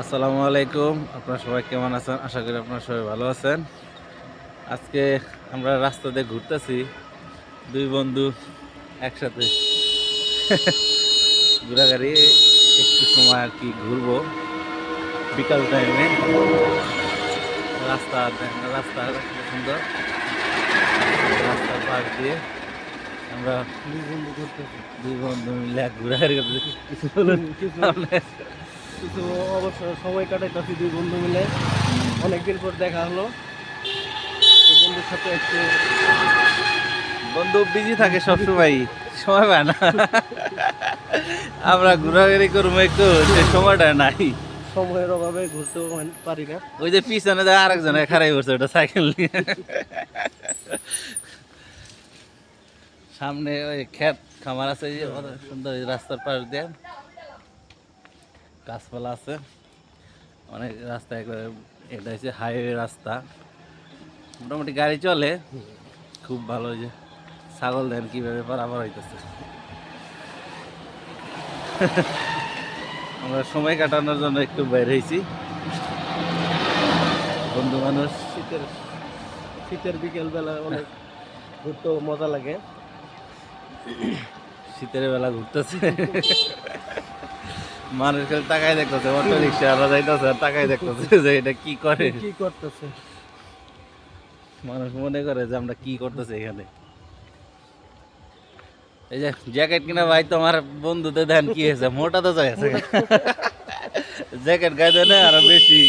আসসালামু আলাইকুম। আপনারা সবাই কেমন আছেন? আশা করি আপনারা সবাই ভালো আছেন। আজকে আমরা রাস্তা দিয়ে ঘুরতেছি। দুই বন্ধু একসাথে। ঘোরাঘুরি, একটু সময় আর কি ঘুরবো। বিকাল টাইমে রাস্তা রাস্তা সুন্দর। রাস্তার পাশ দিয়ে আমরা দুই বন্ধু করতেছি দুই বন্ধু মিলে ঘোরাঘুরি করতেছি। কিছু কিছু। কিছু অবসর সময় কাটাইতেছি দুই বন্ধু মিলে। অনেকদিন পর দেখা হলো। তো বন্ধুর সাথে একটু বন্ধু বিজি থাকে সবসময় সময় পায় না। আমরা ঘোরাঘুরি করব একটু সে সময়টা নাই। সময়ের অভাবে ঘুরতেও হয়- পারি না। ওই যে পিছনে যায় আরেকজন খারাই করছে ওটা সাইকেল নিয়ে। সামনে ওই ক্ষেত খামার আছে সুন্দর রাস্তার পাশ দিয়ে। গাছপালা আছে। অনেক রাস্তা একবারে এটা হচ্ছে হাইওয়ে রাস্তা। মোটামুটি গাড়ি চলে। খুব ভালো যে ছাগল দেন কীভাবে পারাপার হইতেছে। আমরা সময় কাটানোর জন্য একটু বের হয়েছি বন্ধু মানুষ। শীতের শীতের বিকেলবেলা অনেক ঘুরতেও মজা লাগে। শীতের বেলা ঘুরতেছে। মানুষ খালি তাকাই দেখতেছে অটো রিক্সা যাইতেছে আর তাকাই দেখতেছে যে এটা কি করে। কি করতেছে? মানুষ মনে করে যে আমরা কি করতেছি এখানে। এই যে জ্যাকেট কিনা ভাই তোমার বন্ধুতে দেন কি হয়েছে? মোটা তো আছে। জ্যাকেট গায়ে দেয় না আরও বেশি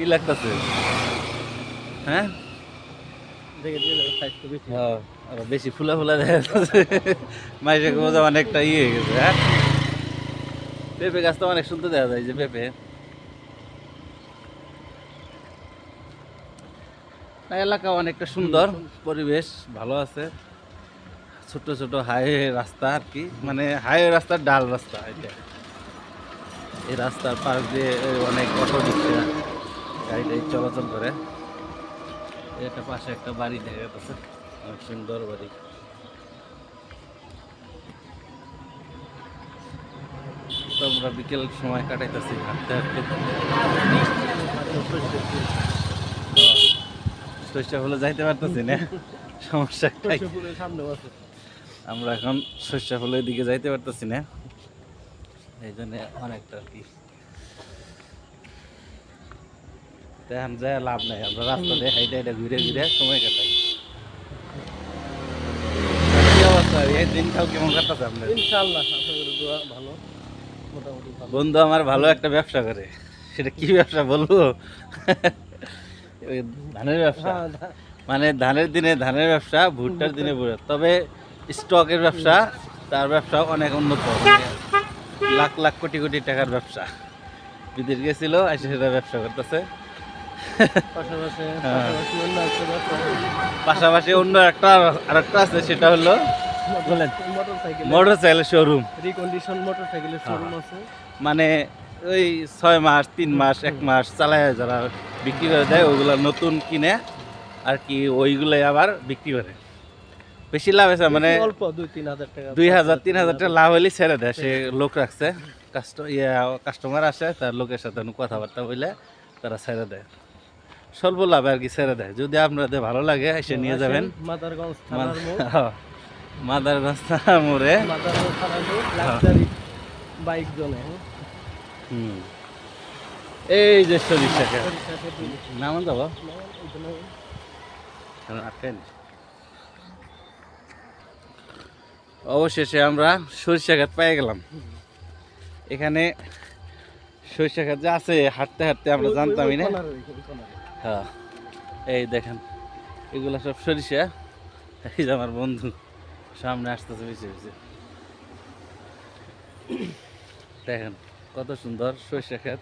ই লাগতেছে। হ্যাঁ? বেশি। হ্যাঁ, আরও বেশি ফুলা ফুলা দেখা যাচ্ছে মাইসে বোঝা অনেকটা ইয়ে হয়ে গেছে হ্যাঁ? পেঁপে গাছ তো অনেক সুন্দর দেখা যায় যে পেঁপে। এলাকা অনেকটা সুন্দর, পরিবেশ ভালো আছে। ছোট ছোট হাইওয়ে রাস্তা আর কি মানে হাইওয়ে রাস্তার ডাল রাস্তা এটা এই রাস্তার পাশ দিয়ে অনেক অটো রিক্সা গাড়ি টাড়ি চলাচল করে। এটা পাশে একটা বাড়ি দেখা যাচ্ছে, অনেক সুন্দর বাড়ি। তো আমরা বিকেল সময় কাটাইতেছি হাঁটতে হাঁটতে শস্য হলে যাইতে পারতেছি না সমস্যা আমরা এখন শস্য ফুলের দিকে যাইতে পারতেছি না এই জন্য অনেকটা আর কি। এখন যায় লাভ নাই আমরা রাস্তা দিয়ে হাইটে হাইটে ঘুরে ঘুরে সময় কাটাই। কি অবস্থা? এই দিন কাল কেমন কাটতেছে আপনার? আশা করি মোটামুটি ভালো। বন্ধু আমার ভালো একটা ব্যবসা করে। সেটা কি ব্যবসা বলব? ধানের ব্যবসা। হ্যাঁ মানে ধানের দিনে ধানের ব্যবসা ভুট্টার দিনে ভুট্টা। তবে স্টকের ব্যবসা তার ব্যবসা অনেক উন্নত। লাখ লাখ কোটি কোটি টাকার ব্যবসা। বিদেশ গেছিল এসে সেটা ব্যবসা করতেছে। পাশাপাশি হ্যাঁ। অন্য একটা অন্য একটা আরেকটা আছে সেটা হলো বলেন। Motorcycle showroom recondition motor সাইকেলের শোরুম আছে। মানে ওই ছয় মাস তিন মাস এক মাস চালায় যারা বিক্রি করে দেয় ওইগুলো নতুন কিনে আর কি ওইগুলাই আবার বিক্রি করে। বেশি লাভ আছে মানে অল্প দুই তিন হাজার টাকা। দুই হাজার তিন হাজার টাকা লাভ হলে ছেড়ে দেয়। সে লোক রাখছে কাস্ট কাস্টমার আসে তার লোকের সাথে কথাবার্তা বললে তারা ছেড়ে দেয়। স্বল্প লাভ আর কি ছেড়ে দেয়। যদি আপনাদের ভালো লাগে এসে নিয়ে যাবেন। মাদারগঞ্জ হ্যাঁ, মাদারগঞ্জ থানার মোড়ে লাক্সারি বাইক জোনে হুম। এই যে সরিষা নাম যাব ওইখানে অবশেষে আমরা সরিষা খাত পেয়ে গেলাম। এখানে সরিষা খাত যে আছে হাঁটতে হাঁটতে আমরা জানতামই না। হ্যাঁ। এই দেখেন এগুলো সব সরিষা। এই যে আমার বন্ধু। সামনে আসতেছে বেশি বেশি দেখেন কত সুন্দর সরিষা খাত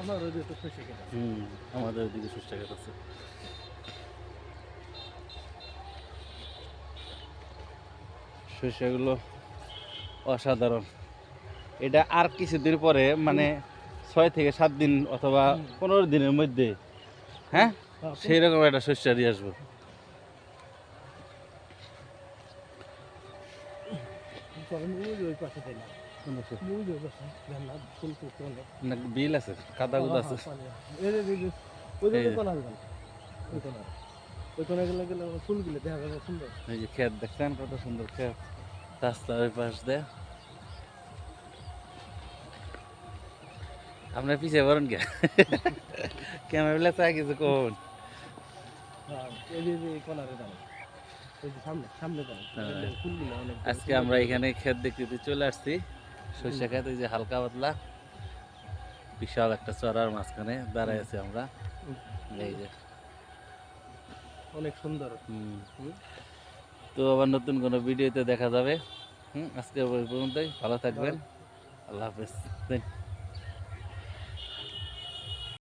আমার ওই তো সরিষা ক্ষেত হুম আমাদের ওদিকে সরিষা খাত আছে। সরিষাগুলো অসাধারণ। এটা আর কিছুদিন পরে মানে ছয় থেকে সাত দিন অথবা পনেরো দিনের মধ্যে হ্যাঁ? হ্যাঁ, সেই রকম একটা শস্য দিয়ে আসব। গেলে ফুলগুলো দেখা যাবে সুন্দর এই যে ক্ষেত দেখছেন কত সুন্দর ক্ষেত রাস্তা ওই পাশ দিয়ে আপনার পিছিয়ে বলেন কে ক্যামেরা চাই কিছু কোন আজকে আমরা এখানে ক্ষেত দেখতে চলে আসছি। সর্ষে ক্ষেত এই যে হালকা পাতলা। বিশাল একটা চড়ার মাঝখানে দাঁড়াই আছি আমরা। এই যে। অনেক সুন্দর। তো আবার নতুন কোনো ভিডিওতে দেখা যাবে। হুম আজকে পর্যন্তই। ভালো থাকবেন। আল্লাহ হাফেজ।